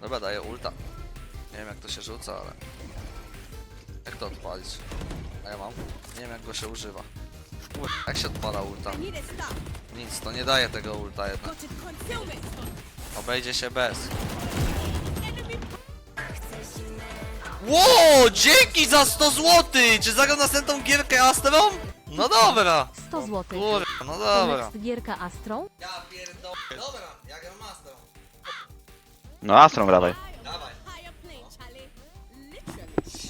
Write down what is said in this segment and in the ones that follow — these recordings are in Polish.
Dobra, daję ulta. Nie wiem jak to się rzuca, ale... Jak to odpalić? A ja mam? Nie wiem jak go się używa. Kur- Jak się odpala ulta? Nic, to nie daje tego ulta jednak. Obejdzie się bez. Ło, dzięki za 100 zł! Czy zagram następną gierkę Astrą? No dobra. 100 zł. Kurwa, no dobra. gierka Astrą? Ja pierdolę. Dobra, ja gram Astrą. No Astron. Dawaj. Literally.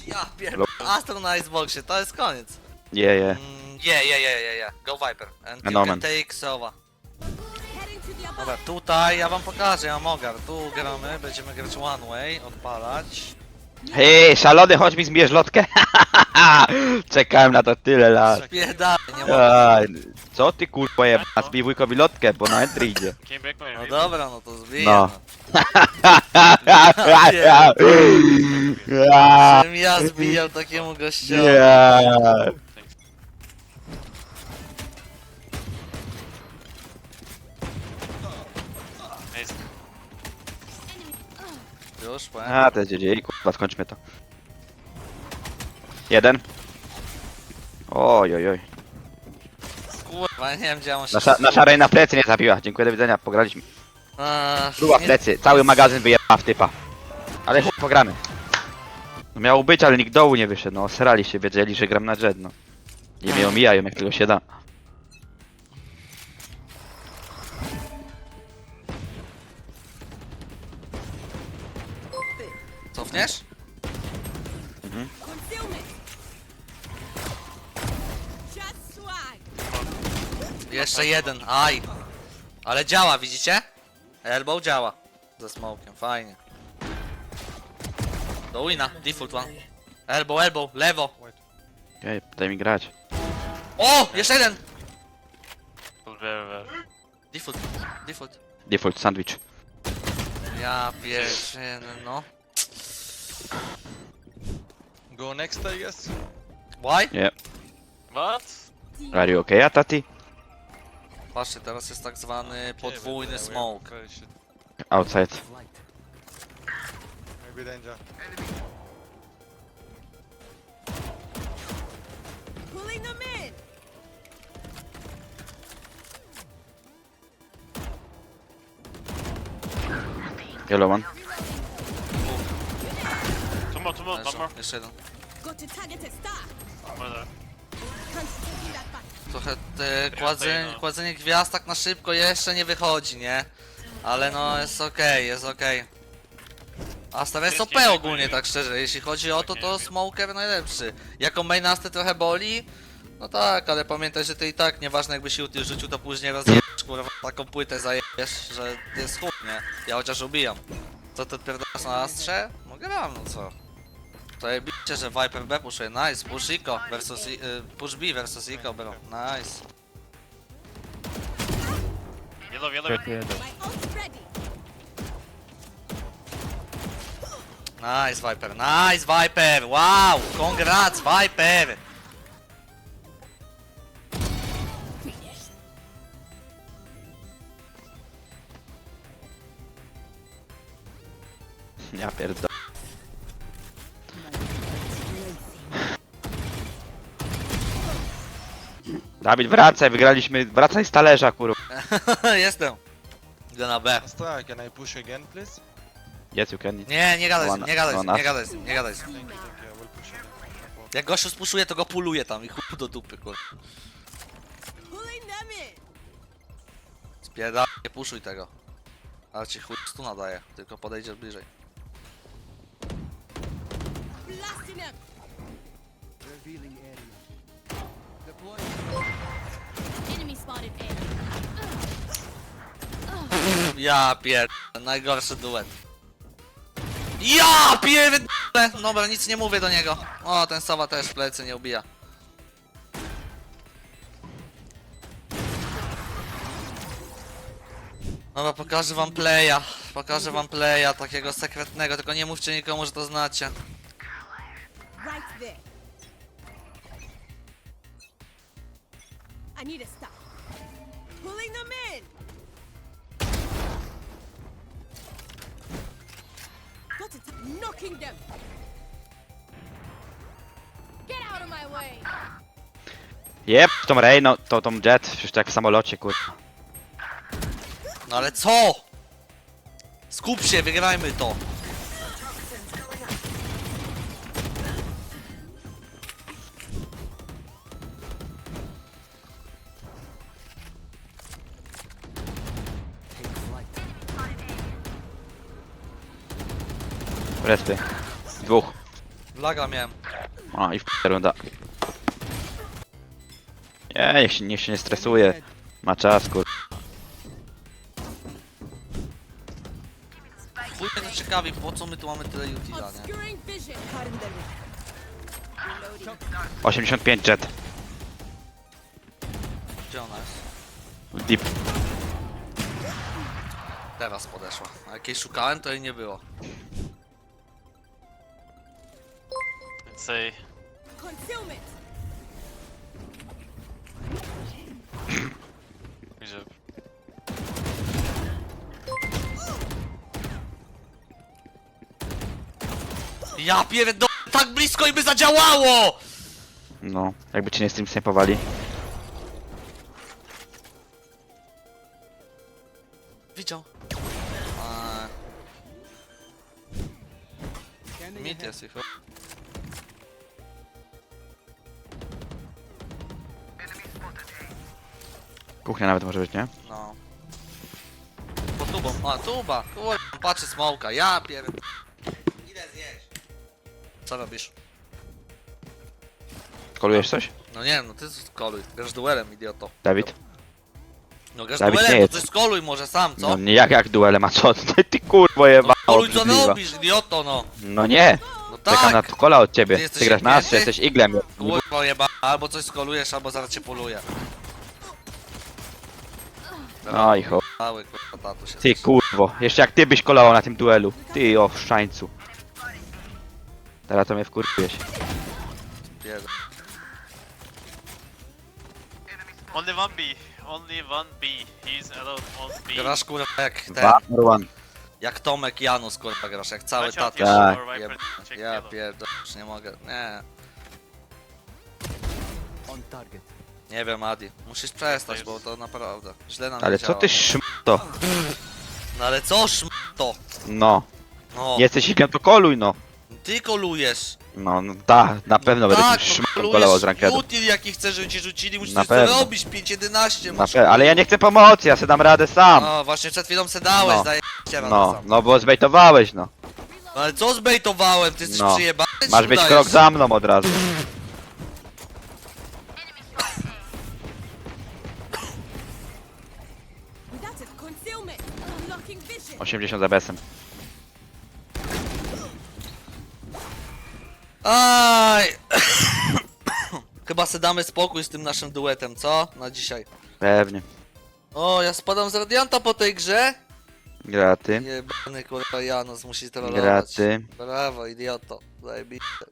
Ja pierdolę. Astro na Xboxie, to jest koniec. Je, je. Mm, yeah, yeah, yeah, yeah, yeah. Go Viper. And you can take Sova. Dobra, tutaj ja wam pokażę, ja mogę. Tu gramy, będziemy grać one way, odpalać. Hej, szalony, chodź mi zbierz lotkę. Czekałem na to tyle lat. Pierdolę, nie mogę. Aj, co ty kurwa jebana, zbij wujkowi lotkę, bo na entry idzie. Came back my No dobra, no to zbiję. No. No. Czym ja zbijał takiemu gościowi? Nie. Już, powiem. A, te dzieje i kurwa, skończmy to. Jeden. Oj, oj, oj. Kurwa, nie wiem gdzie on się... Nasza, nasza Reina w plecy nie zabiła. Dziękuję, do widzenia, pograliśmy. Ach, Była nie- plecy, cały magazyn wyjechała w typa. Ale chuj, pogramy. No miało być, ale nikt dołu nie wyszedł, no srali się, wiedzieli, że gram na jet, no. I mnie omijają, jak tylko się da. Just swag. Jeszcze jeden, aj. Ale działa, widzicie? Elbow działa. Ze smokiem, fajnie. Do wina, default one. Elbow, elbow, lewo. Okej, daj mi grać. O, jeszcze jeden. Default, default. Default sandwich. Ja pierwszy, no. Go next, I guess. Why? Nie. What? Are you okay, Atati? Patrzcie, teraz jest tak zwany podwójny Yeah, smoke. uh, shit. Outside. Maybe danger. Pulling them in. Yellow one. Two more, two more, one more. Jeszcze jeden. Go to targeted star. That back. Trochę te kładzenie, kładzenie gwiazd tak na szybko jeszcze nie wychodzi, nie? Ale no jest okej, jest okej. Astar jest OP ogólnie tak szczerze, jeśli chodzi o to, to Smoker najlepszy. Jako main Asty trochę boli? No tak, ale pamiętaj, że ty i tak, nieważne jakby się ulti rzucił, to później rozjebiesz, kurwa, taką płytę zajebiesz, że jest chuj, nie? Ja chociaż ubijam. Co ty odpierdalasz na Astrze? No gram, no co? To jebicie, że Viper B puszuje, nice, push Ico versus, y, push B versus Ico, bro, nice. My ult's ready. Nice Viper, nice Viper, wow, congrats Viper! Ja pierdolę. Dawid, wracaj, wygraliśmy, wracaj z talerza, kurwa. Jestem. Idę na B. Astra, can I push again, please? Yes, you can. Nie, nie gadaj z nim, nie gadaj z nim, nie gadaj z nim, nie gadaj z nim. Thank you, thank you. I will push again. No problem. Jak gościu spuszuje, to go puluje tam i chuj do dupy, kur. Spierdal, nie puszuj tego. Ale ci chuj stu nadaje, tylko podejdziesz bliżej. Blasting them. Ja pierd... najgorszy duet. Ja pierd... Dobra, nic nie mówię do niego. O, ten Sowa też w plecy nie ubija. Dobra, pokażę wam playa. Pokażę wam playa takiego sekretnego, tylko nie mówcie nikomu, że to znacie. Right there. I need a stop. Pulling them in. Knocking them. Get out of my way. Jeb, tą no, to tą Jet, przecież to jak w samolocie, kurwa. No ale co? Skup się, wygrajmy to. Respy. Dwóch. Laga miałem. O, i w runda. Nie, niech się, niech się nie stresuje. Ma czas, kur... Mnie to ciekawi, po co my tu mamy tyle utila, nie? Obscuring vision. Reloading. 85 Jet. Gdzie ona jest? Deep. Teraz podeszła. A jakiej szukałem, to jej nie było. Concealment. Gdzie? Ja pierdolę, tak blisko i by zadziałało! No, jakby cię nie stream snipowali. Widział. Eee. Mit jest ich. Kuchnia nawet może być, nie? No. Po tubą. A, tuba. Kurwa, patrzy smoka. Ja pierd... Idę zjeść. Co robisz? Kolujesz coś? No nie no ty skoluj. Grasz duelem, idioto. Dawid? No grasz Dawid nie duelem, to ty skoluj może sam, co? No nie jak, jak duele ma co? Ty, ty kurwo jeba Skoluj co robisz, idioto, no. No nie, No czekam na tak. kola od ciebie. Ty jesteś grasz na nas, czy jesteś iglem? Kurwa jeba, albo coś skolujesz, albo zaraz cię poluję. Oj cho... Mały kurwa tatuś Ty kurwo, jeszcze jak ty byś kolał na tym duelu. Ty o szczańcu. Teraz to mnie wkurwiłeś. Pierd- Only one B. Only one B. He's alone on B. Grasz kurwa jak ten, one. jak Tomek Janus kurwa grasz, jak cały Watch out, tatuś. yellow Tak. or Viper. Jeb- Check Ja yellow. pierdolę, już nie mogę, nie. Nie wiem Adi, musisz przestać, bo to naprawdę źle nam Ale co działa. ty szmto? No ale co to? No, No, nie jesteś iglem to koluj no. ty kolujesz. No, no da, na pewno będę tak, tym no szmatą kolujesz kolał z rankedu. util jaki chcesz, żeby ci rzucili, musisz Na coś pewno. robisz, 5-11 Na masz. pe- ale ja nie chcę pomocy, ja sobie dam radę sam. No właśnie przed chwilą se dałeś, No. daję cię No, sam. no bo zbejtowałeś no. No ale co zbejtowałem, ty jesteś No. przyjebany czy Masz być udajesz? krok za mną od razu. 80 za besem. Aj! Chyba se damy spokój z tym naszym duetem, co? Na dzisiaj. Pewnie. O, ja spadam z radianta po tej grze? Graty. Jebany kurwa Janus musi trollować. Graty. Brawo, idioto. Zajebiste.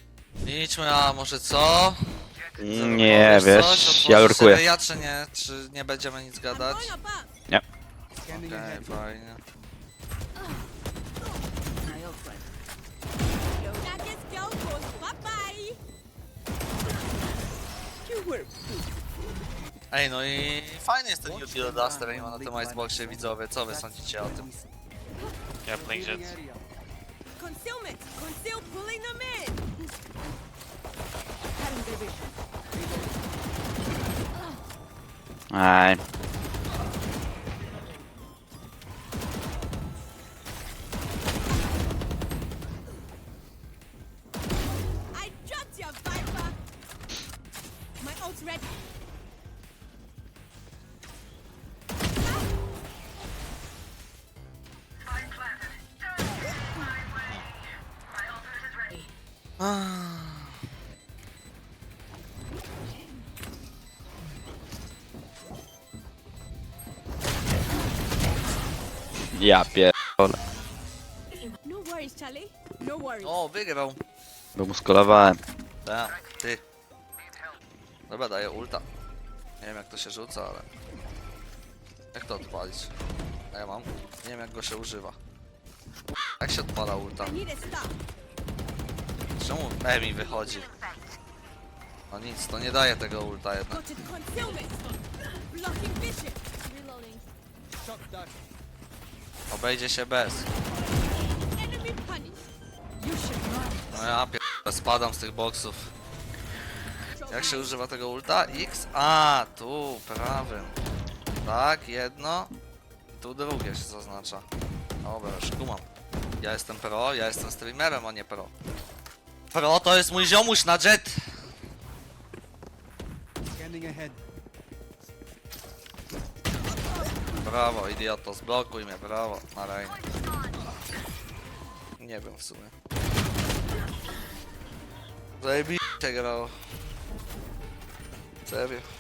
Idźmy, a może co? Nie, wiesz, coś? ja Otworzysz lurkuję. sobie Ja czy nie? Czy nie będziemy nic gadać? Okej, fajnie. Goes. You were Ej, no i fajny jest ten Util Duster ma na tym Iceboxie widzowie. Co wy sądzicie o tym? Yeah, playing Jets. concealment. Conceal pulling them in. Cutting their vision. Aj. Ja pier... No worries, Charlie. No worries. O, wygrał. Bo mu skolowałem. Tak, ty. Dobra, daję ulta. Nie wiem jak to się rzuca, ale... Jak to odpalić? A ja mam. Nie wiem jak go się używa. Jak się odpala ulta? I need a stop. Czemu Emi wychodzi? No nic, to nie daje tego ulta jednak. Obejdzie się bez. No ja pier... spadam z tych boksów. Jak się używa tego ulta? X? A, tu, prawym. Tak, jedno. Tu drugie się zaznacza. Dobra, już kumam. Ja jestem pro, ja jestem streamerem, a nie pro. Pro to jest mój ziomuś na jet. Brawo, idioto, zblokuj mnie, brawo, na rejnie. Nie wiem w sumie. Zajebiście grał. Serio.